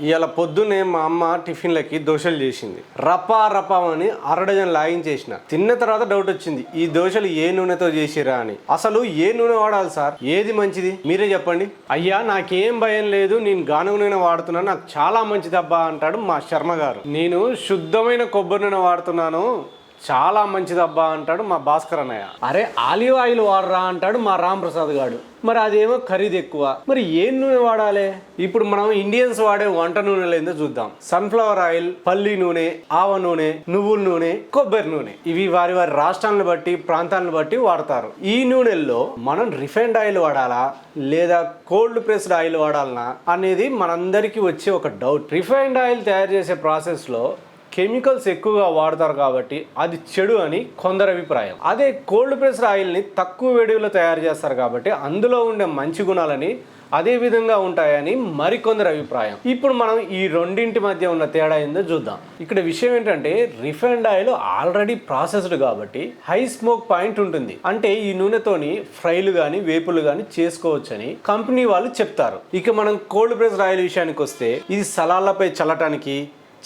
ఇవాళ పొద్దున్నే మా అమ్మ టిఫిన్లకి దోశలు చేసింది. రపా రపా అని అరడజన్ లాగించేసిన తిన్న తర్వాత డౌట్ వచ్చింది ఈ దోశలు ఏ నూనెతో చేసిరా అని. అసలు ఏ నూనె వాడాలి సార్? ఏది మంచిది? మీరే చెప్పండి. అయ్యా నాకేం భయం లేదు నేను గానుగ నూనె వాడుతున్నాను నాకు చాలా మంచిదబ్బా అంటాడు మా శర్మ గారు. నేను శుద్ధమైన కొబ్బరి నూనె వాడుతున్నాను. చాలా మంచిదబ్బా అంటాడు మా భాస్కర్ అన్నయ్య. అరే ఆలివ్ ఆయిల్ వాడరా అంటాడు మా రామ్ ప్రసాద్ గాడు. మరి అదేమో ఖరీదు ఎక్కువ. మరి ఏం నూనె వాడాలి? ఇప్పుడు మనం ఇండియన్స్ వాడే వంట నూనెలు ఏందో చూద్దాం. సన్ఫ్లవర్ ఆయిల్ పల్లి నూనె ఆవ నూనె నువ్వుల నూనె కొబ్బరి నూనె. ఇవి వారి వారి రాష్ట్రాలను బట్టి ప్రాంతాలను బట్టి వాడతారు. ఈ నూనెల్లో మనం రిఫైండ్ ఆయిల్ వాడాలా? లేదా కోల్డ్ ప్రెస్డ్ ఆయిల్ వాడాలనా? అనేది మనందరికీ వచ్చే ఒక డౌట్. రిఫైండ్ ఆయిల్ తయారు చేసే ప్రాసెస్లో కెమికల్స్ ఎక్కువగా వాడతారు కాబట్టి అది చెడు అని కొందరి అభిప్రాయం. అదే కోల్డ్ ప్రెస్డ్ ఆయిల్ని తక్కువ వేడిలో తయారు చేస్తారు కాబట్టి అందులో ఉండే మంచి గుణాలని అదే విధంగా ఉంటాయని మరికొందరు అభిప్రాయం. ఇప్పుడు మనం ఈ రెండింటి మధ్య ఉన్న తేడా ఏందో చూద్దాం. ఇక్కడ విషయం ఏంటంటే రిఫైండ్ ఆయిల్ ఆల్రెడీ ప్రాసెస్డ్ కాబట్టి హై స్మోక్ పాయింట్ ఉంటుంది. అంటే ఈ నూనెతోని ఫ్రైలు కానీ వేపులు కానీ చేసుకోవచ్చని కంపెనీ వాళ్ళు చెప్తారు. ఇక మనం కోల్డ్ ప్రెస్డ్ ఆయిల్ విషయానికి వస్తే ఇది సలాడ్లపై చల్లటానికి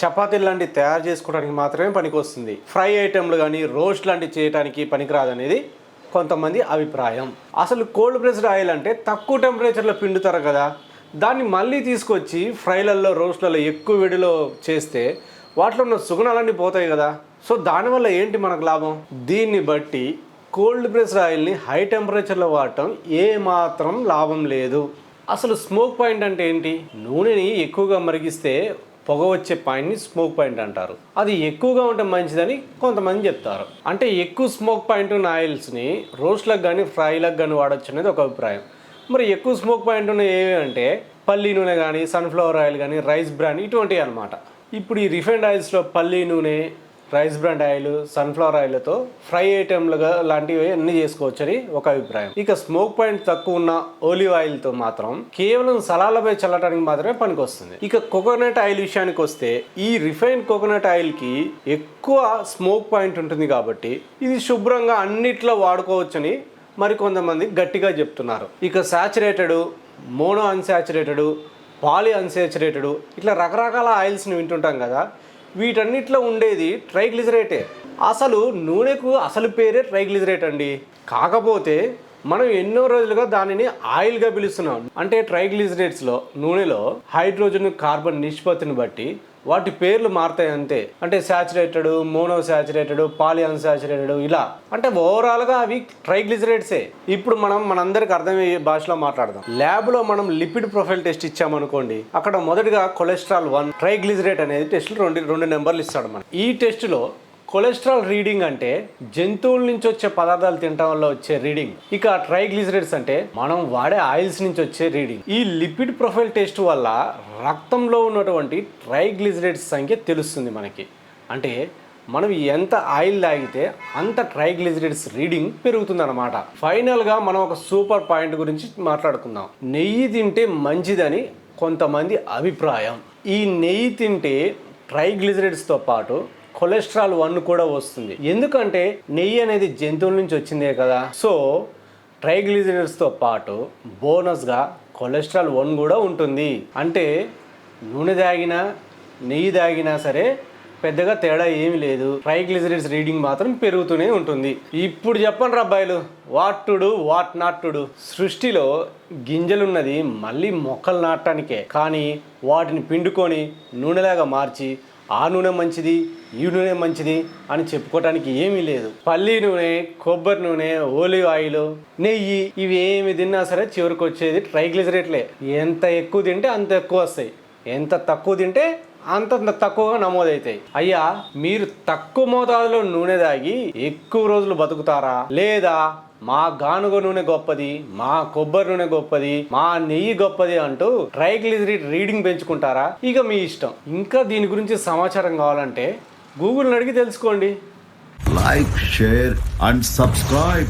చపాతీలు లాంటివి తయారు చేసుకోవడానికి మాత్రమే పనికొస్తుంది. ఫ్రై ఐటెంలు కానీ రోస్ట్ లాంటివి చేయడానికి పనికిరాదనేది కొంతమంది అభిప్రాయం. అసలు కోల్డ్ ప్రెస్డ్ ఆయిల్ అంటే తక్కువ టెంపరేచర్లో పిండుతారు కదా. దాన్ని మళ్ళీ తీసుకొచ్చి ఫ్రైలలో రోస్ట్లలో ఎక్కువ వేడిలో చేస్తే వాటిలో ఉన్న సుగుణాలన్నీ పోతాయి కదా. సో దానివల్ల ఏంటి మనకు లాభం? దీన్ని బట్టి కోల్డ్ ప్రెస్డ్ ఆయిల్ని హై టెంపరేచర్లో వాడటం ఏమాత్రం లాభం లేదు. అసలు స్మోక్ పాయింట్ అంటే ఏంటి? నూనెని ఎక్కువగా మరిగిస్తే పొగ వచ్చే పాయింట్ని స్మోక్ పాయింట్ అంటారు. అది ఎక్కువగా ఉంటే మంచిదని కొంతమంది చెప్తారు. అంటే ఎక్కువ స్మోక్ పాయింట్ ఉన్న ఆయిల్స్ని రోస్ట్లకు కానీ ఫ్రైలకు కానీ వాడచ్చు అనేది ఒక అభిప్రాయం. మరి ఎక్కువ స్మోక్ పాయింట్ ఉన్న ఏవి అంటే పల్లీ నూనె కానీ సన్ఫ్లవర్ ఆయిల్ కానీ రైస్ బ్రాండ్ ఇటువంటివి అనమాట ఇప్పుడు ఈ రిఫైండ్ ఆయిల్స్లో పల్లీ నూనె రైస్ బ్రాండ్ ఆయిల్ సన్ఫ్లవర్ ఆయిల్తో ఫ్రై ఐటెంలుగా లాంటివి అన్ని చేసుకోవచ్చని ఒక అభిప్రాయం. ఇక స్మోక్ పాయింట్ తక్కువ ఉన్న ఓలివ్ ఆయిల్తో మాత్రం కేవలం సలాలపై చల్లటానికి మాత్రమే పనికొస్తుంది. ఇక కోకోనట్ ఆయిల్ విషయానికి వస్తే ఈ రిఫైన్డ్ కోకోనట్ ఆయిల్కి ఎక్కువ స్మోక్ పాయింట్ ఉంటుంది కాబట్టి ఇది శుభ్రంగా అన్నిట్లో వాడుకోవచ్చని మరికొంతమంది గట్టిగా చెప్తున్నారు. ఇక saturated mono unsaturated poly unsaturated ఇట్లా రకరకాల ఆయిల్స్ని వింటుంటాం కదా వీటన్నిటిలో ఉండేది ట్రైగ్లిజరేటే అసలు నూనెకు అసలు పేరే ట్రైగ్లిజరేట్ అండి. కాకపోతే మనం ఎన్నో రోజులుగా దానిని ఆయిల్గా పిలుస్తున్నాం. అంటే ట్రైగ్లిజరేట్స్లో నూనెలో హైడ్రోజన్ కార్బన్ నిష్పత్తిని బట్టి వాటి పేర్లు మారుతాయి అంతే. అంటే saturated mono saturated poly unsaturated ఇలా. అంటే ఓవరాల్గా అవి ట్రైగ్లిజరేట్సే ఇప్పుడు మనం మనందరికి అర్థమయ్యే భాషలో మాట్లాడదాం. ల్యాబ్లో మనం లిపిడ్ ప్రొఫైల్ టెస్ట్ ఇచ్చామనుకోండి అక్కడ మొదటిగా కొలెస్ట్రాల్ వన్ ట్రైగ్లిజరేట్ అనేది టెస్ట్లు రెండు రెండు నెంబర్లు ఇస్తాడు మనం ఈ టెస్ట్లో కొలెస్ట్రాల్ రీడింగ్ అంటే జంతువుల నుంచి వచ్చే పదార్థాలు తినటం వల్ల వచ్చే రీడింగ్. ఇక ట్రైగ్లిజరేట్స్ అంటే మనం వాడే ఆయిల్స్ నుంచి వచ్చే రీడింగ్. ఈ లిపిడ్ ప్రొఫైల్ టెస్ట్ వల్ల రక్తంలో ఉన్నటువంటి ట్రైగ్లిజరేట్స్ సంఖ్య తెలుస్తుంది మనకి. అంటే మనం ఎంత ఆయిల్ తాగితే అంత ట్రైగ్లిజరేట్స్ రీడింగ్ పెరుగుతుందన్నమాట. ఫైనల్గా మనం ఒక సూపర్ పాయింట్ గురించి మాట్లాడుకుందాం. నెయ్యి తింటే మంచిదని కొంతమంది అభిప్రాయం. ఈ నెయ్యి తింటే ట్రైగ్లిజరేట్స్తో పాటు కొలెస్ట్రాల్ వన్ కూడా వస్తుంది. ఎందుకంటే నెయ్యి అనేది జంతువుల నుంచి వచ్చిందే కదా. సో ట్రైగ్లిజరేట్స్తో పాటు బోనస్గా కొలెస్ట్రాల్ వన్ కూడా ఉంటుంది. అంటే నూనె తాగినా నెయ్యి తాగినా సరే పెద్దగా తేడా ఏమీ లేదు. ట్రైగ్లిజరేట్స్ రీడింగ్ మాత్రం పెరుగుతూనే ఉంటుంది. ఇప్పుడు చెప్పండి రబ్బాయిలు what to do what not to do? సృష్టిలో గింజలున్నది మళ్ళీ మొక్కలు నాటడానికే. కానీ వాటిని పిండుకొని నూనెలాగా మార్చి ఆ నూనె మంచిది ఈ నూనె మంచిది అని చెప్పుకోవటానికి ఏమీ లేదు. పల్లి నూనె కొబ్బరి నూనె ఓలివ్ ఆయిల్ నెయ్యి ఇవి ఏమి తిన్నా సరే చివరికి వచ్చేది ట్రైగ్లిజరేట్లే ఎంత ఎక్కువ తింటే అంత ఎక్కువ వస్తాయి. ఎంత తక్కువ తింటే అంతంత తక్కువగా నమోదవుతాయి అయ్యా మీరు తక్కువ మోతాదులో నూనె తాగి ఎక్కువ రోజులు బతుకుతారా? లేదా మా గానుగ నూనె గొప్పది మా కొబ్బరి నూనె గొప్పది మా నెయ్యి గొప్పది అంటూ ట్రైగ్లిజరేట్ రీడింగ్ పెంచుకుంటారా? ఇక మీ ఇష్టం. ఇంకా దీని గురించి సమాచారం కావాలంటే గూగుల్ని అడిగి తెలుసుకోండి. Like share and subscribe